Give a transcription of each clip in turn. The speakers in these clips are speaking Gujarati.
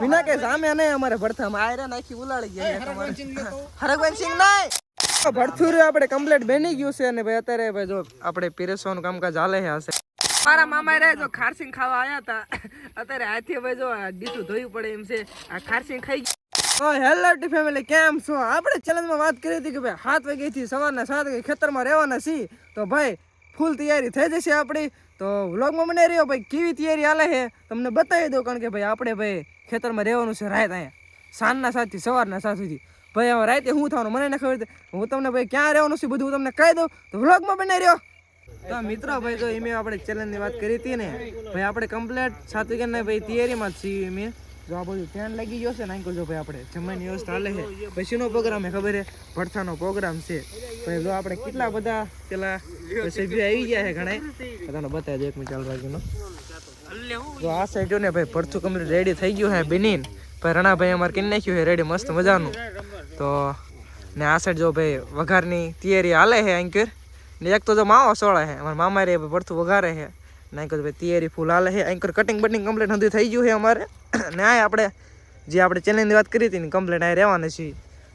વિના કે સામે નહીં અમારે ભડથામાં આયરા નાખી ઉલાળી ગયા હરગવન સિંહ નહીં! ભડથું રહ્યું આપણે કમ્પ્લીટ બની ગયું છે અને ભાઈ અત્યારે ભાઈ જો આપણે પીરસવાનું કામકાજ હાલે છે હશે મારા મામા રે જો ખારસિંગ ખાવા આવ્યા હતા અત્યારે હાથી ભાઈ જો આ ડીશું ધોયું પડે એમ છે. આ ખારસિંગ ખાઈ ગયા હેલો ટી ફેમિલી કેમ છો? આપણે ચેલેન્જમાં વાત કરી હતી કે ભાઈ સાત વાગ્યાથી સવારના સાત વાગે ખેતરમાં રહેવાના છીએ. તો ભાઈ ફૂલ તૈયારી થઈ જશે આપણી. તો વ્લોગમાં મને રહ્યો ભાઈ, કેવી તૈયારી હાલે છે? તમને બતાવી દઉં, કારણ કે ભાઈ આપણે ભાઈ ખેતરમાં રહેવાનું છે રાત અહીંયા. સાંજના સાતથી સવારના સાત સુધી. ભાઈ, હવે રાતે શું થવાનું મને ન ખબર. હું તમને ભાઈ ક્યાં રહેવાનું છે બધું હું તમને કહી દઉં. તો વ્લોગમાં બને રહ્યો. તો મિત્રો ભાઈ, તો એમ આપણે ચેલેન્જની વાત કરી હતી ને. ભાઈ, આપણે કમ્પ્લેટ સાત વાગ્યાના ભાઈ તૈયારીમાં જ છીએ મેં જો આ બધું ત્યાં લાગી ગયો છે નાખો જો ભાઈ આપણે જમવાની વ્યવસ્થા હાલે છે. પછીનો પ્રોગ્રામ છે, ખબર છે? ભડથાનો પ્રોગ્રામ છે. ભાઈ જો આપણે કેટલા બધા પેલા સભ્યો આવી ગયા છે ઘણા બધાને બતાવી દે એક મિનિટ, ચાલુ જો આ સાઈડ જો ને ભાઈ ભડથું કમ્પ્લીટ રેડી થઈ ગયું છે બિનીન. ભાઈ રણાભાઈ અમારે કરી નાખ્યું છે રેડી મસ્ત મજાનું. તો ને આ સાઈડ જો ભાઈ, વઘારની તૈયારી હાલે છે એન્કર ને એક તો જો માવો સોળે છે. અમારા મામા રે ભડથું વઘારે છે. ને એન્કર ભાઈ તૈયારી ફૂલ હાલે છે. એન્કર કટિંગ બટિંગ કમ્પ્લીટ હંધું થઈ ગયું છે અમારે. ને આ આપણે જે આપણે ચેલેન્જની વાત કરી હતી ને કમ્પ્લીટ આ રહેવાના છીએ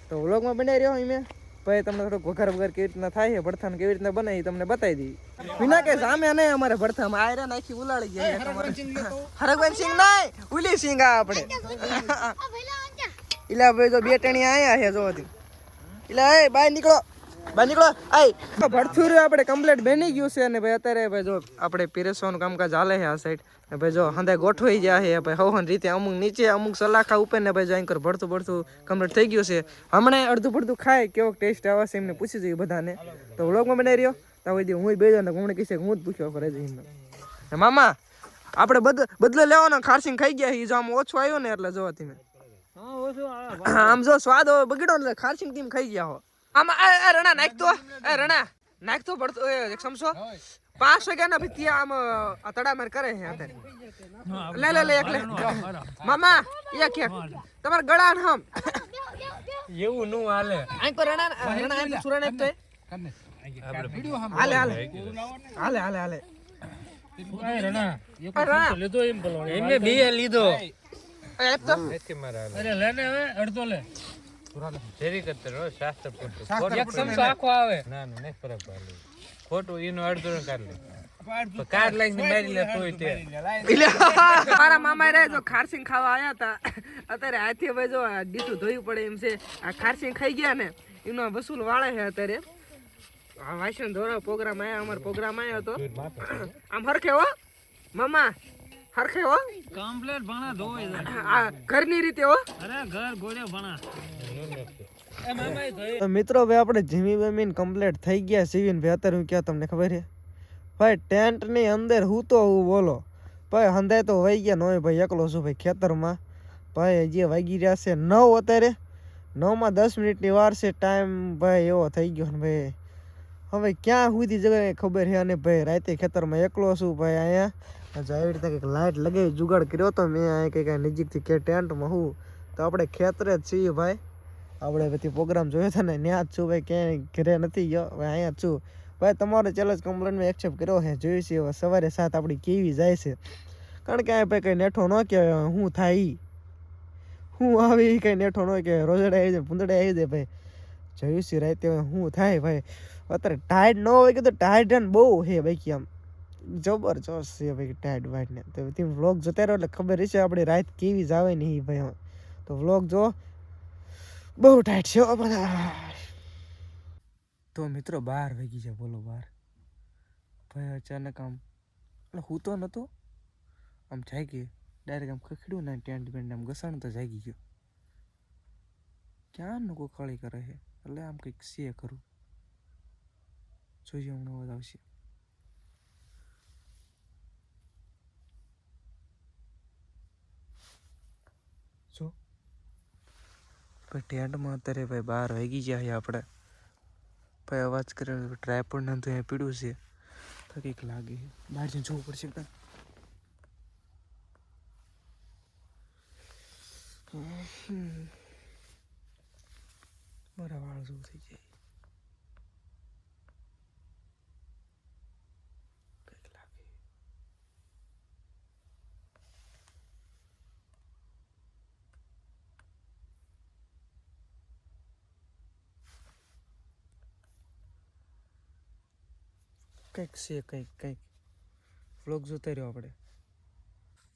તો વ્લોગમાં બનાવી રહ્યો મેં. ભાઈ તમને થોડુંક વઘાર વઘાર કેવી રીતના થાય છે ભડથાને કેવી રીતના બને એ તમને બતાવી દઈએ વિના કે સામે નહીં અમારે ભડથામાં. આયરા નાખી ઉલાડી ગયા છે તમારે. હરગવન સિંહ નહીં ઉલી સિંહ આ આપણે. ઇલા ભાઈ તો બે ટેણી આયા છે જોવાથી ઇલા એ બાય નીકળો. બાય નીકળો. આય. ભડથું રહ્યું આપણે કમ્પ્લીટ બની ગયું છે અને ભાઈ અત્યારે ભાઈ જો આપણે પીરસવાનું કામકાજ હાલે છે આ સાઈડ ને ભાઈ જો હંધે ગોઠવાઈ ગયા છે ભાઈ હવન રીતે અમુક નીચે અમુક સલાખા ઉપર ને ભાઈ જો અહીં ભરતું ભરતું કમ્પ્લીટ થઈ ગયું છે. હમણાં અડધું પડધું ખાય કેવો ટેસ્ટ આવે છે એમને પૂછી જોઈએ બધાને. તો વ્લોગમાં બનાવી રહ્યો? તો હવે હું બે ને હમણાં કહેશે હું જ પૂછ્યો કરે જઈને મામા આપણે બદ બદલો લેવાનો ખારસીંગ ખાઈ ગયા છે જો આમ ઓછો આવ્યો ને એટલે જોવા મેં આમ જો સ્વાદ હવે બગડ્યો એટલે ખારસિંગ ટીમ ખાઈ ગયા હો? આમ આ રણા નાખ તો એ રણા નાખ તો પડતો એ એક સમસો પાંચ વાગ્યાના ભીતી આમ આ તડામાર કરે છે અત્યારે લે લે લે એક લે. મામા એક એક. તમાર ગળા ને હમ. એવું નું હાલે. આઈ પર રણા રણા આઈ સુરા નાખ તો હાલે હાલે. હાલે હાલે હાલે. રણા. લીધો એમ બોલો એમને બે લીધો. એ એક તો. અરે લે હવે અડધો લે. શેરી શાસ્ત્ર પૂરતું એક ચમચો આખો આવે ના ના નહીં ફરક પડે. ખોટું એનું અડધું કાઢ લે. કાઢ લઈને મારી લે તોય તે મારા મામા રે જો ખારસિંગ ખાવા આવ્યા હતા અત્યારે હાથે ભાઈ જો આ ધોયું પડે એમ છે. આ ખારસિંગ ખાઈ ગયા ને એનો વસૂલ વાળે છે અત્યારે. આ વાસણ ધોરા પ્રોગ્રામ આયા અમારો પ્રોગ્રામ આયો હતો. આમ હરખે હો. મામા હરખે હો? કમ્પ્લેટ ભણા ધોઈ આ ઘરની રીતે હો? અરે ઘર ગોળે ભણા. મિત્રો ભાઈ આપણે જીમી બમીન કમ્પ્લીટ થઈ ગયા સિવિન ભાઈ અત્યારે હું ક્યાં તમને ખબર છે? ભાઈ ટેન્ટની અંદર હું તો હું બોલો. ભાઈ હંધાય તો વહી ગયા નોય ભાઈ એકલો છું ભાઈ ખેતરમાં. ભાઈ હજી વાગી રહ્યા છે નવ અત્યારે. નવમાં દસ મિનિટની વાર છે ટાઈમ ભાઈ એવો થઈ ગયો ને ભાઈ. હવે ક્યાં સુધી જગ્યાએ ખબર છે? અને ભાઈ રાતે ખેતરમાં એકલો છું ભાઈ અહીંયા. જો આવી રીતે કંઈક લાઇટ લગાવી જુગાડ કર્યો તો મેં અહીંયા કંઈક નજીકથી કે ટેન્ટમાં હું. તો આપણે ખેતરે જ છીએ ભાઈ. આપણે બધી પ્રોગ્રામ જોયો હતો ને, ત્યાં જ છું ભાઈ, ક્યાંય ઘરે નથી ગયો. ભાઈ અહીંયા જ છું. ભાઈ, તમારો ચેલેન્જ કમ્પ્લેનમાં એક્સેપ્ટ કર્યો છે, જોયું છે, હવે સવારે સાત આપણી કેવી જાય છે. કારણ કે આ ભાઈ કંઈ નેઠો ન કહેવાય હું થાય હું આવી કંઈ નેઠો ન કહેવાય, રોજડે આવી જાય પૂંદડે આવી જાય ભાઈ. જોયું છે રાતે હવે હું થાય ભાઈ. અત્યારે ટાઈડ ન હોય કે તો ને બહુ હે ભાઈ આમ. જબરજસ્ત છે ભાઈ ટાઈડ વાઈડને તો તમે વ્લોગ જોતા રહ્યો એટલે ખબર છે આપણી રાત કેવી જ આવે ને એ ભાઈ તો વ્લોગ જો બહુ ટાઈટ છે બધા. તો મિત્રો બાર વાગી છે, બોલો બાર. ભાઈ અચાનક આમ, એટલે હું તો નહોતો આમ જાગી ડાયરેક્ટ આમ ખખડ્યું ને ટેન્ટ બેન્ટ આમ ઘસાણ તો જાગી ગયો. ક્યાં નું કોકાળી કરે છે? એટલે આમ કંઈક સે કરું જોઈએ હમણાં આવશે જો ભાઈ, ટેન્ટમાં અત્યારે ભાઈ બાર વાગી ગયા છે આપણે. ભાઈ, અવાજ કરે ટ્રાયપોડ ને તો અહીંયા પીડ્યું છે. તો કંઈક લાગે બહાર જઈને જોવું પડશે એકદમ મારા વાળ જેવું થઈ જાય. કંઈક છે, કંઈક કંઈક. વ્લોગ જોતા રહ્યો આપણે.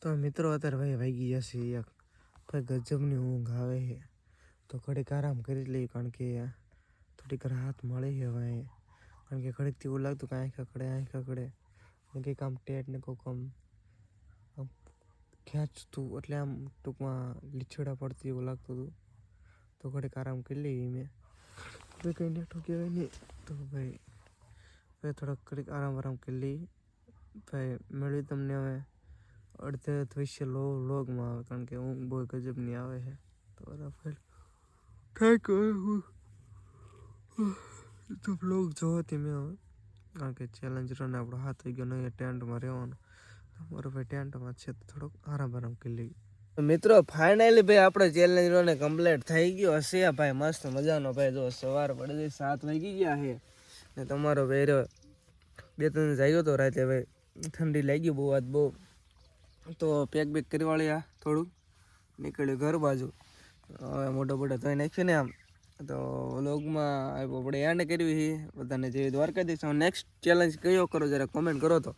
તો મિત્રો, અત્યારે ભાઈ વાગી જશે એક. ભાઈ ગજબની ઊંઘ આવે છે. તો ઘડીક આરામ કરી જ લઈએ, કારણ કે થોડીક રાહત મળે છે ભાઈ કારણ કે ઘડીકથી એવું લાગતું કે આંખ અકડે આંખ અકડે. અને કંઈક આમ ટેટ ને કોઈક આમ આમ ખેંચતું, એટલે આમ ટૂંકમાં લીછડા પડતી એવું લાગતું હતું. તો ઘડીક આરામ કરી લઈએ મેં ભાઈ કંઈ નેઠો કહેવાય નહીં. તો ભાઈ ભાઈ થોડોક ઘડીક આરામ આરામ કરી લઈ ભાઈ, મેળવી તમને હવે અડધે દ્રશ્ય લો, લોગમાં આવે, કારણ કે ઊંઘ બહુ ગજબની આવે છે. તો બરાબર થેન્ક યુ તો બ્લોગ જોવો તે મેં હવે, કારણ કે ચેલેન્જ રન આપણો હાથ થઈ ગયો નહીં ટેન્ટમાં રહેવાનો. મારો ભાઈ ટેન્ટમાં છે, તો થોડોક આરામ આરામ કરી લઈએ. મિત્રો ફાઇનલી ભાઈ, આપણો ચેલેન્જ ને કમ્પ્લીટ થઈ ગયો હશે. ભાઈ, મસ્ત મજાનો, ભાઈ, જો સવાર પડે સાત વાગી ગયા છે. ને તમારો વેરો બે ત્રણ જાગ્યો તો રાતે ભાઈ ઠંડી લાગી બહુ આજ બહુ. તો પેક બેક કરી વાળ્યા થોડું. નીકળ્યું ઘર બાજુ. હવે મોટો મોટો ધોઈ નાખ્યું ને આમ. તો વ્લોગમાં આપણે એન્ડ કરવી છે? બધાને જે દ્વારકાધીશ. નેક્સ્ટ ચેલેન્જ કયો કરો? જરા કોમેન્ટ કરો તો.